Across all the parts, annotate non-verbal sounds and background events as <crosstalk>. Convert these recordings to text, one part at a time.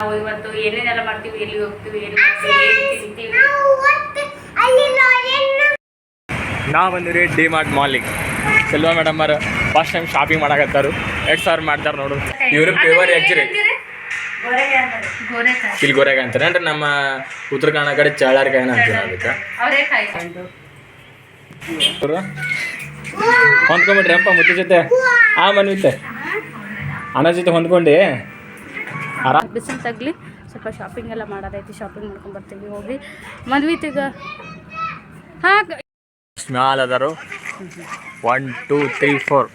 ನಾವು ಇವತ್ತು ಏನೇನೆಲ್ಲ ಮಾಡ್ತೀವಿ ಎಲ್ಲಿ ಹೋಗ್ತೀವಿ ನಾವು ಬಂದಿರಿ ಡಿ ಮಾರ್ಟ್ ಮಾಲಿಗೆ. ಸೆಲ್ವಾ ಮೇಡಮ್ ಅವರು ಫಸ್ಟ್ ಟೈಮ್ ಶಾಪಿಂಗ್ ಮಾಡಕತ್ತಾರು. ಎರಡು ಸಾವಿರ ಮಾಡ್ತಾರೆ ನೋಡು. ಇವರು ಪೇವರ್ ಎಜ್ರಿ ರೀ ಇಲ್ಲಿ ಗೊರೆಗ ಅಂತಾರೆ. ಅಂದ್ರೆ ನಮ್ಮ ಉತ್ತರ ಕನ್ನಡ ಕಡೆ ಚಳ್ಳಾರಿಕಾಯಿ ಅಂತೀವಿ ಅದಕ್ಕೆ? ಹೊಂದ್ಕೊಂಬಿಟ್ರಿ ಅಪ್ಪ ಮುತ್ತೆ ಜೊತೆ. ಆ ಮನೆ ಅಣ್ಣ ಜೊತೆ ಹೊಂದ್ಕೊಂಡು. ಬಿಸಿಲು ತಗ್ಲಿ ಸ್ವಲ್ಪ ಶಾಪಿಂಗ್ ಎಲ್ಲ ಮಾಡೋದೈತಿ ಶಾಪಿಂಗ್ ಮಾಡ್ಕೊಂಡ್ ಬರ್ತೀವಿ ಹೋಗಿ ಮದ್ವಿತಿಗ ಹಾಂ small ಅದಾರು one two three four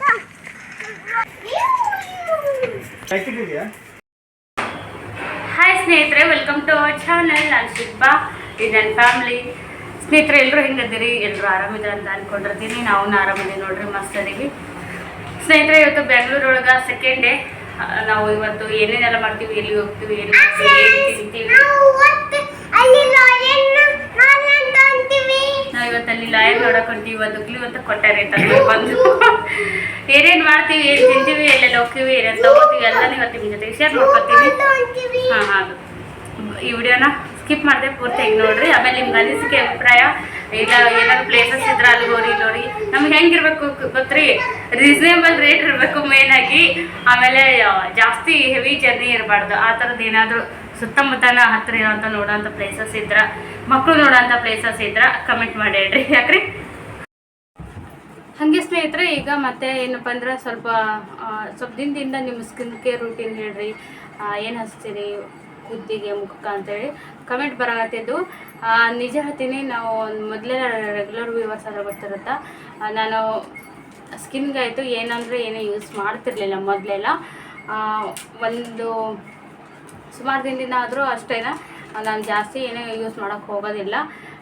hi ಸ್ನೇಹಿತರೆ ವೆಲ್ಕಮ್ ಟು ಅವರ್ ಚಾನಲ್ ನಾನು ಶಿಲ್ಪಾ ಇದು ನನ್ನ ಫ್ಯಾಮ್ಲಿ ಸ್ನೇಹಿತರೆ ಎಲ್ಲರೂ ಹೆಂಗದಿರಿ ಎಲ್ಲರೂ ಆರಾಮಿದ್ರೆ ಅಂತ ಅಂದ್ಕೊಂಡಿರ್ತೀನಿ ನಾವು ಆರಾಮಿದ್ದೀವಿ ನೋಡ್ರಿ ಮಸ್ತ್ ಅದೀವಿ. ಸ್ನೇಹಿತರೆ ಇವತ್ತು ಬೆಂಗಳೂರೊಳಗೆ ಸೆಕೆಂಡ್ ಡೇ ನಾವು ಇವತ್ತು ಏನೇನೆಲ್ಲ ಮಾಡ್ತೀವಿ ಎಲ್ಲಿ ಹೋಗ್ತೀವಿ ಎಲ್ಲಿ ತಿಂತೀವಿ ನಾವು ಇವತ್ತು ಅಲ್ಲಿ ಲಾಯರ್ ನೋಡಕ್ ಹೊಂಟೀವಿ ಒಂದು ಕ್ಲೂ ಅಂತ ಕೊಟ್ಟಾರೆ ಬಂದು. ಏನೇನು ಮಾಡ್ತೀವಿ ಏನು ತಿಂತೀವಿ ಎಲ್ಲೆಲ್ಲ ಹೋಗ್ತೀವಿ ಏನೇನು ತಗೋತೀವಿ ಎಲ್ಲ ಇವತ್ತು ನಿಮ್ಮ ಜೊತೆ ಶೇರ್ ಮಾಡ್ಕೊತೀವಿ ಹಾಂ ಹಾಂ ಈ ವಿಡಿಯೋನ ಸ್ಕಿಪ್ ಮಾಡಿದೆ ಪೂರ್ತಿಯಾಗಿ ನೋಡ್ರಿ. ಆಮೇಲೆ ನಿಮ್ಗೆ ಅನಿಸಿಕೆ ಅಭಿಪ್ರಾಯ ಈಗ ಏನಾದ್ರು ಪ್ಲೇಸಸ್ ಇದ್ರೆ ಅಲ್ಲಿ ಹೋರಿ ನೋಡಿ ನಮ್ಗೆ ಹೆಂಗಿರ್ಬೇಕು ಗೊತ್ತ್ರಿ? ರೀಸನೇಬಲ್ ರೇಟ್ ಇರಬೇಕು ಮೇನ್ ಆಗಿ. ಆಮೇಲೆ ಜಾಸ್ತಿ ಹೆವಿ ಜರ್ನಿ ಇರಬಾರ್ದು. ಆ ಥರದ್ದು ಏನಾದರೂ ಸುತ್ತಮುತ್ತನ ಹತ್ರ ಇರೋಂಥ ನೋಡೋಂಥ ಪ್ಲೇಸಸ್ ಇದ್ರೆ ಮಕ್ಕಳು ನೋಡೋಂಥ ಪ್ಲೇಸಸ್ ಇದ್ರ ಕಮೆಂಟ್ ಮಾಡಿ ಹೇಳ್ರಿ. ಯಾಕ್ರಿ? ಹಾಗೆ ಸ್ನೇಹಿತರೆ, ಈಗ ಮತ್ತೆ ಏನಪ್ಪ ಅಂದ್ರೆ ಸ್ವಲ್ಪ ಸ್ವಲ್ಪ ದಿನದಿಂದ ನಿಮ್ಮ ಸ್ಕಿನ್ ಕೇರ್ ರೂಟೀನ್ ಹೇಳ್ರಿ ಏನು ಹಚ್ತೀರಿ? ಕುದ್ದಿಗೆ ಮುಖಕ್ಕೆ ಅಂತೇಳಿ ಕಮೆಂಟ್ ಬರಾಗತ್ತಿದ್ದು ಆ, ನಿಜ ಹೇಳ್ತೀನಿ ನಾವು ಮೊದಲೇ ರೆಗ್ಯುಲರ್ ವ್ಯೂವರ್ಸ್ ಆದ್ರೆ ಗೊತ್ತಿರುತ್ತಾ ನಾನು ಸ್ಕಿನ್ಗೆ ಆಯಿತು ಏನಂದರೆ ಏನೂ ಯೂಸ್ ಮಾಡ್ತಿರ್ಲಿಲ್ಲ ಮೊದಲೆಲ್ಲ. ಒಂದು ಸುಮಾರು ದಿನದಿಂದ ಆದರೂ ಅಷ್ಟೇನ ನಾನು ಜಾಸ್ತಿ ಏನೇ ಯೂಸ್ ಮಾಡೋಕ್ಕೆ ಹೋಗೋದಿಲ್ಲ.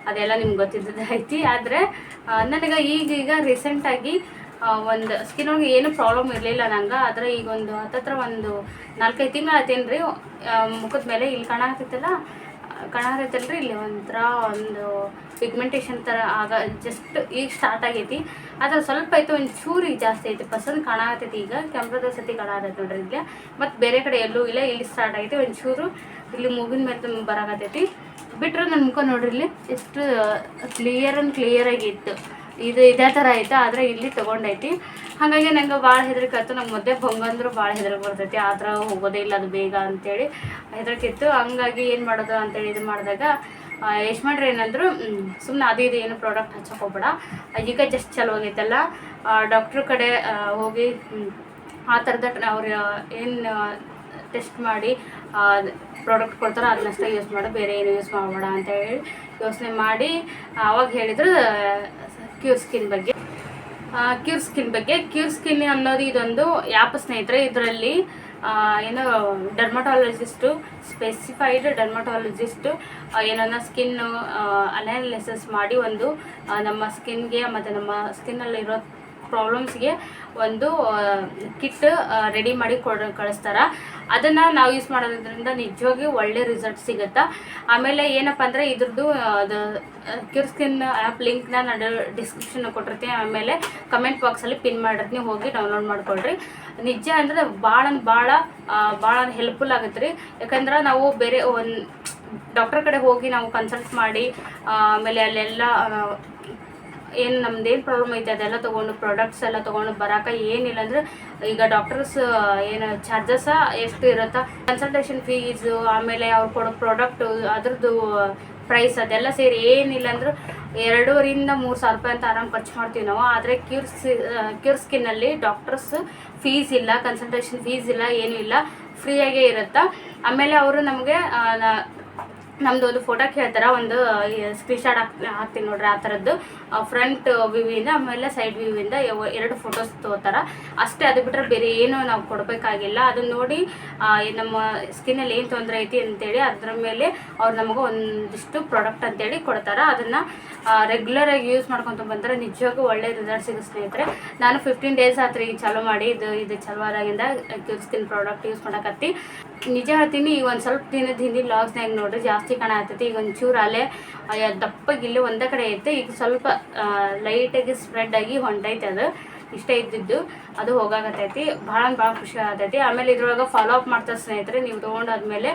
ಅದೆಲ್ಲ ನಿಮ್ಗೆ ಗೊತ್ತಿದ್ದದ್ದು ಐತಿ. ಆದರೆ ನನಗೆ ಈಗೀಗ ಈಗ ರೀಸೆಂಟಾಗಿ ಒಂದು ಸ್ಕಿನ್ ಒಳಗೆ ಏನೂ ಪ್ರಾಬ್ಲಮ್ ಇರಲಿಲ್ಲ ನಂಗೆ, ಆದರೆ ಈಗ ಒಂದು ಹತ್ತತ್ರ ಒಂದು ನಾಲ್ಕೈದು ತಿಂಗಳು ಆಯ್ತೇನು ರೀ ಮುಖದ ಮೇಲೆ ಇಲ್ಲಿ ಕಾಣಕತ್ತೈತಲ್ಲ ಕಾಣಕತ್ತೈತಲ್ಲ ರೀ ಇಲ್ಲಿ ಒಂಥರ ಒಂದು ಪಿಗ್ಮೆಂಟೇಷನ್ ಥರ ಆಗ ಜಸ್ಟ್ ಈಗ ಸ್ಟಾರ್ಟ್ ಆಗೈತಿ. ಆದ್ರೆ ಸ್ವಲ್ಪ ಐತೆ ಒಂದು ಚೂರು ಈಗ ಜಾಸ್ತಿ ಐತಿ ಪಸಂದ್ ಕಾಣಕತ್ತೈತಿ ಈಗ ಕ್ಯಾಮ್ರಾದ ಸತಿ ಕಾಣಕತ್ತೈತಿ ನೋಡ್ರಿ ಇಲ್ಲಿ. ಮತ್ತು ಬೇರೆ ಕಡೆ ಎಲ್ಲೂ ಇಲ್ಲ, ಇಲ್ಲಿ ಸ್ಟಾರ್ಟ್ ಆಗೈತಿ ಒಂದು ಚೂರು ಇಲ್ಲಿ ಮೂಗಿನ ಮೇಲೆ ಬರಾಕತ್ತೈತಿ ಬಿಟ್ಟರೆ ನನ್ನ ಮುಖ ನೋಡ್ರಿ ಇಲ್ಲಿ, ಎಷ್ಟು ಕ್ಲಿಯರ್ ಆ್ಯಂಡ್ ಕ್ಲಿಯರ್ ಆಗಿತ್ತು ಇದು ಇದೇ ಥರ ಐತೆ, ಆದರೆ ಇಲ್ಲಿ ತೊಗೊಂಡೈತಿ. ಹಾಗಾಗಿ ನಂಗೆ ಭಾಳ ಹೆದರಿಕೆ ಆಯ್ತು ನಮ್ಮ ಮುದ್ದೆ ಬಂಗಂದ್ರು ಭಾಳ ಹೆದರಿಕೆ ಬರ್ತೈತಿ. ಆ ಥರ ಹೋಗೋದೇ ಇಲ್ಲ, ಅದು ಬೇಗ ಅಂತೇಳಿ ಹೆದರಿಕೆ ಇತ್ತು ಹಂಗಾಗಿ ಏನು ಮಾಡೋದು ಅಂತೇಳಿ ಇದು ಮಾಡಿದಾಗ ಎಷ್ಟು ಮಾಡ್ರಿ ಏನಂದ್ರು ಸುಮ್ಮನೆ ಅದು ಇದು ಏನು ಪ್ರಾಡಕ್ಟ್ ಹಚ್ಚಕ್ಕೆ ಹೋಗ್ಬೇಡ. ಈಗ ಜಸ್ಟ್ ಚಲೋ ಆಗೈತಲ್ಲ. ಡಾಕ್ಟ್ರ್ ಕಡೆ ಹೋಗಿ ಆ ಥರದ ಅವ್ರು ಏನು ಟೆಸ್ಟ್ ಮಾಡಿ ಪ್ರಾಡಕ್ಟ್ ಕೊಡ್ತಾರೆ ಅದನ್ನಷ್ಟೇ ಯೂಸ್ ಮಾಡು, ಬೇರೆ ಏನು ಯೂಸ್ ಮಾಡಬೇಡ ಅಂತ ಹೇಳಿ ಯೋಚನೆ ಮಾಡಿ, ಅವಾಗ ಹೇಳಿದ್ರು ಕ್ಯೂರ್ ಸ್ಕಿನ್ ಬಗ್ಗೆ. ಕ್ಯೂರ್ ಸ್ಕಿನ್ ಬಗ್ಗೆ ಕ್ಯೂರ್ ಸ್ಕಿನ್ ಅನ್ನೋದು ಇದೊಂದು ಆ್ಯಪ್ ಸ್ನೇಹಿತರೆ, ಇದರಲ್ಲಿ ಏನು ಡರ್ಮಟಾಲಜಿಸ್ಟು ಸ್ಪೆಸಿಫೈಡ್ ಡರ್ಮಟಾಲಜಿಸ್ಟು ಏನನ್ನ ಸ್ಕಿನ್ ಅನಾಲಿಸಿಸ್ ಮಾಡಿ ಒಂದು ನಮ್ಮ ಸ್ಕಿನ್ಗೆ ಮತ್ತು ನಮ್ಮ ಸ್ಕಿನ್ನಲ್ಲಿರೋ ಪ್ರಾಬ್ಲಮ್ಸ್ಗೆ ಒಂದು ಕಿಟ್ ರೆಡಿ ಮಾಡಿ ಕೊಡ, ಕಳಿಸ್ತಾರೆ. ಅದನ್ನು ನಾವು ಯೂಸ್ ಮಾಡೋದ್ರಿಂದ ನಿಜವಾಗಿ ಒಳ್ಳೆ ರಿಸಲ್ಟ್ ಸಿಗುತ್ತೆ? ಆಮೇಲೆ ಏನಪ್ಪ ಅಂದರೆ ಇದ್ರದ್ದು ಅದು ಕ್ಯೂರ್ ಸ್ಕಿನ್ ಆ್ಯಪ್ ಲಿಂಕ್ನ ನಾನು ಡಿಸ್ಕ್ರಿಪ್ಷನ್ ಕೊಟ್ಟಿರ್ತೀನಿ. ಆಮೇಲೆ ಕಮೆಂಟ್ ಬಾಕ್ಸಲ್ಲಿ ಪಿನ್ ಮಾಡಿರ್ತೀನಿ. ಹೋಗಿ ಡೌನ್ಲೋಡ್ ಮಾಡ್ಕೊಳ್ರಿ. ನಿಜ ಅಂದರೆ ಭಾಳ ಭಾಳ ಭಾಳ ಹೆಲ್ಪ್ಫುಲ್ ಆಗುತ್ತೆ ರೀ ಯಾಕಂದ್ರೆ ನಾವು ಬೇರೆ ಒಂದು ಡಾಕ್ಟರ್ ಕಡೆ ಹೋಗಿ ನಾವು ಕನ್ಸಲ್ಟ್ ಮಾಡಿ ಆಮೇಲೆ ಅಲ್ಲೆಲ್ಲ ಏನು ನಮ್ದು ಏನು ಪ್ರಾಬ್ಲಮ್ ಐತೆ, ಅದೆಲ್ಲ ತೊಗೊಂಡು ಪ್ರಾಡಕ್ಟ್ಸ್ ಎಲ್ಲ ತೊಗೊಂಡು ಬರಾಕ ಏನಿಲ್ಲ ಅಂದ್ರೆ ಈಗ ಡಾಕ್ಟರ್ಸ್ ಏನು ಚಾರ್ಜಸ್ ಎಷ್ಟು ಇರುತ್ತಾ? ಕನ್ಸಲ್ಟೇಷನ್ ಫೀಸು ಆಮೇಲೆ ಅವ್ರು ಕೊಡೋ ಪ್ರಾಡಕ್ಟು ಅದ್ರದ್ದು ಪ್ರೈಸ್ ಅದೆಲ್ಲ ಸೇರಿ ಏನಿಲ್ಲ ಅಂದ್ರೆ ಎರಡೂರಿಂದ ಮೂರು ಸಾವಿರ ರೂಪಾಯಿ ಅಂತ ಆರಾಮ್ ಖರ್ಚು ಮಾಡ್ತೀವಿ ನಾವು. ಆದರೆ ಕ್ಯೂರ್ ಕ್ಯೂರ್ ಸ್ಕಿನ್ನಲ್ಲಿ ಡಾಕ್ಟರ್ಸ್ ಫೀಸ್ ಇಲ್ಲ ಕನ್ಸಲ್ಟೇಷನ್ ಫೀಸ್ ಇಲ್ಲ, ಏನೂ ಇಲ್ಲ ಫ್ರೀಯಾಗೇ ಇರುತ್ತೆ? ಆಮೇಲೆ ಅವರು ನಮಗೆ ನಮ್ದು ಒಂದು ಫೋಟೋ ಕೇಳ್ತಾರೆ, ಒಂದು ಸ್ಕ್ರೀನ್ಶಾಟ್ ಹಾಕ್, ಹಾಕ್ತೀನಿ ನೋಡ್ರಿ, ಆ ಥರದ್ದು ಫ್ರಂಟ್ ವ್ಯೂವಿಂದ ಆಮೇಲೆ ಸೈಡ್ ವ್ಯೂವಿಂದ ಎರಡು ಫೋಟೋಸ್ ತಗೋತಾರೆ. ಅಷ್ಟೇ ಅದು ಬಿಟ್ಟರೆ ಬೇರೆ ಏನು ನಾವು ಕೊಡಬೇಕಾಗಿಲ್ಲ. ಅದನ್ನ ನೋಡಿ ನಮ್ಮ ಸ್ಕಿನ್ನಲ್ಲಿ ಏನು ತೊಂದರೆ ಐತಿ ಅಂತೇಳಿ, ಅದರ ಮೇಲೆ ಅವ್ರು ನಮಗೆ ಒಂದಿಷ್ಟು ಪ್ರಾಡಕ್ಟ್ ಅಂತೇಳಿ ಕೊಡ್ತಾರೆ. ಅದನ್ನು ರೆಗ್ಯುಲರಾಗಿ ಯೂಸ್ ಮಾಡ್ಕೊತ ಬಂದರೆ ನಿಜವಾಗೂ ಒಳ್ಳೆ ರಿಸಲ್ಟ್ ಸಿಗುತ್ತೆ ಸ್ನೇಹಿತರೆ. ನಾನು ಫಿಫ್ಟೀನ್ ಡೇಸ್ ಆತ್ರಿ ಈಗ ಚಾಲೂ ಮಾಡಿ, ಇದು ಇದು ಚಲೋ ಆದಾಗಿಂದ ಸ್ಕಿನ್ ಪ್ರಾಡಕ್ಟ್ ಯೂಸ್ ಮಾಡಕತ್ತಿ. ನಿಜ ಹೇಳ್ತೀನಿ, ಈಗ ಒಂದು ಸ್ವಲ್ಪ ದಿನದ ಹಿಂದಿನ ಲಾಗ್ಸ್ನಾಗ ನೋಡ್ರಿ ಜಾಸ್ತಿ ಕಾಣತ್ತೈತಿ ಈಗ ಒಂಚೂರು ಅಲ್ಲೇ ಅಲೆ ದಪ್ಪಗೆ ಇಲ್ಲೇ ಒಂದೇ ಕಡೆ ಐತೆ. ಈಗ ಸ್ವಲ್ಪ ಲೈಟಾಗಿ ಸ್ಪ್ರೆಡ್ ಆಗಿ ಹೊಂಟೈತೆ ಅದು. ಇಷ್ಟೇ ಇದ್ದಿದ್ದು. ಅದು ಹೋಗಾಕತ್ತೈತಿ ಭಾಳ ಭಾಳ ಖುಷಿ ಆಗತೈತಿ. ಆಮೇಲೆ ಇದ್ರೊಳಗೆ ಫಾಲೋ ಅಪ್ ಮಾಡ್ತಾರೆ ಸ್ನೇಹಿತರೆ, ನೀವು ತೊಗೊಂಡಾದ್ಮೇಲೆ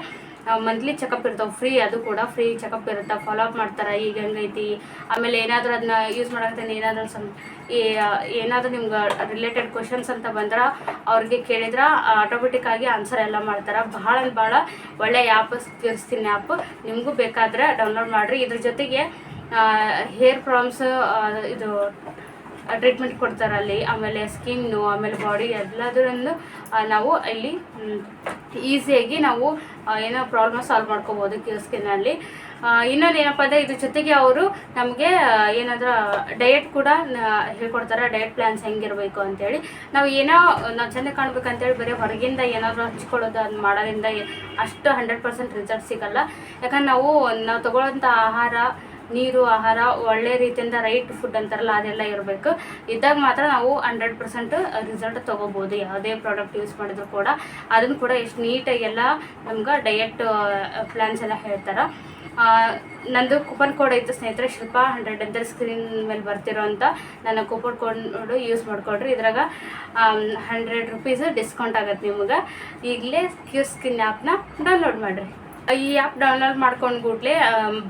ಮಂತ್ಲಿ ಚೆಕಪ್ ಇರ್ತಾವೆ. ಫ್ರೀ ಅದು ಕೂಡ ಫ್ರೀ ಚೆಕಪ್ ಇರುತ್ತೆ? ಫಾಲೋ ಅಪ್ ಮಾಡ್ತಾರೆ? ಈಗ ಹೆಂಗೈತಿ? ಆಮೇಲೆ ಏನಾದರೂ ಅದನ್ನ ಯೂಸ್ ಮಾಡಕ್ಕೆ ಏನಾದರೂ ಈ ಏನಾದರೂ ನಿಮ್ಗೆ ರಿಲೇಟೆಡ್ ಕ್ವಶನ್ಸ್ ಅಂತ ಬಂದ್ರೆ, ಅವ್ರಿಗೆ ಕೇಳಿದ್ರೆ ಆಟೋಮೆಟಿಕ್ ಆಗಿ ಆನ್ಸರ್ ಎಲ್ಲ ಮಾಡ್ತಾರೆ? ಭಾಳ ಭಾಳ ಒಳ್ಳೆ ಆ್ಯಪ್ ತಿಳಿಸ್ತೀನಿ ಆ್ಯಪ್ ನಿಮಗೂ ಬೇಕಾದರೆ ಡೌನ್ಲೋಡ್ ಮಾಡಿರಿ. ಇದ್ರ ಜೊತೆಗೆ ಹೇರ್ ಪ್ರಾಬ್ಲಮ್ಸ್ ಇದು ಟ್ರೀಟ್ಮೆಂಟ್ ಕೊಡ್ತಾರೆ ಅಲ್ಲಿ. ಆಮೇಲೆ ಸ್ಕಿನ್ನು ಆಮೇಲೆ ಬಾಡಿ ಎಲ್ಲದರನ್ನು ನಾವು ಇಲ್ಲಿ ಈಸಿಯಾಗಿ ನಾವು ಏನೋ ಪ್ರಾಬ್ಲಮ್ ಸಾಲ್ವ್ ಮಾಡ್ಕೋಬೋದು ಸ್ಕಿನ್ನಲ್ಲಿ ಇನ್ನೊಂದು ಏನಪ್ಪ ಅಂದರೆ ಇದ್ರ ಜೊತೆಗೆ ಅವರು ನಮಗೆ ಏನಾದರೂ ಡಯಟ್ ಕೂಡ ಹೇಳ್ಕೊಡ್ತಾರೆ. ಡಯಟ್ ಪ್ಲ್ಯಾನ್ಸ್ ಹೆಂಗಿರಬೇಕು ಅಂತೇಳಿ. ನಾವು ಏನೋ, ನಾವು ಚೆಂದ ಕಾಣಬೇಕಂತೇಳಿ ಬರೀ ಹೊರಗಿಂದ ಏನಾದರೂ ಹಚ್ಕೊಳ್ಳೋದು ಅದು ಮಾಡೋದ್ರಿಂದ ಅಷ್ಟು ಹಂಡ್ರೆಡ್ ಪರ್ಸೆಂಟ್ ರಿಸಲ್ಟ್ ಸಿಗಲ್ಲ. ಯಾಕಂದ್ರೆ ನಾವು ನಾವು ತೊಗೊಳ್ಳೋಂಥ ಆಹಾರ ನೀರು, ಆಹಾರ, ಒಳ್ಳೆ ರೀತಿಯಿಂದ ರೈಟ್ ಫುಡ್ ಅಂತಾರಲ್ಲ, ಅದೆಲ್ಲ ಇರಬೇಕು. ಇದ್ದಾಗ ಮಾತ್ರ ನಾವು ಹಂಡ್ರೆಡ್ ಪರ್ಸೆಂಟ್ ರಿಸಲ್ಟ್ ತೊಗೋಬೋದು. ಯಾವುದೇ ಪ್ರಾಡಕ್ಟ್ ಯೂಸ್ ಮಾಡಿದ್ರು ಕೂಡ ಅದನ್ನು ಕೂಡ ಎಷ್ಟು ನೀಟಾಗಿ ಎಲ್ಲ ನಮ್ಗೆ ಡಯಟ್ ಪ್ಲ್ಯಾನ್ಸ್ ಎಲ್ಲ ಹೇಳ್ತಾರೆ. ನಂದು ಕೂಪನ್ ಕೋಡ್ ಐತೆ ಸ್ನೇಹಿತರೆ, ಶಿಲ್ಪ ಹಂಡ್ರೆಡ್ ಅಂತ ಸ್ಕ್ರೀನ್ ಮೇಲೆ ಬರ್ತಿರೋಂಥ ನನ್ನ ಕೂಪನ್ ಕೋಡ್ ಯೂಸ್ ಮಾಡ್ಕೊಡ್ರಿ. ಇದ್ರಾಗ ಹಂಡ್ರೆಡ್ ರುಪೀಸ್ ಡಿಸ್ಕೌಂಟ್ ಆಗುತ್ತೆ ನಿಮ್ಗೆ. ಈಗಲೇ ಕ್ಯೂ ಸ್ಕಿನ್ ಆ್ಯಪ್ನ ಡೌನ್ಲೋಡ್ ಮಾಡಿರಿ. ಈ ಆ್ಯಪ್ ಡೌನ್ಲೋಡ್ ಮಾಡ್ಕೊಂಡು ಕೂಡಲೇ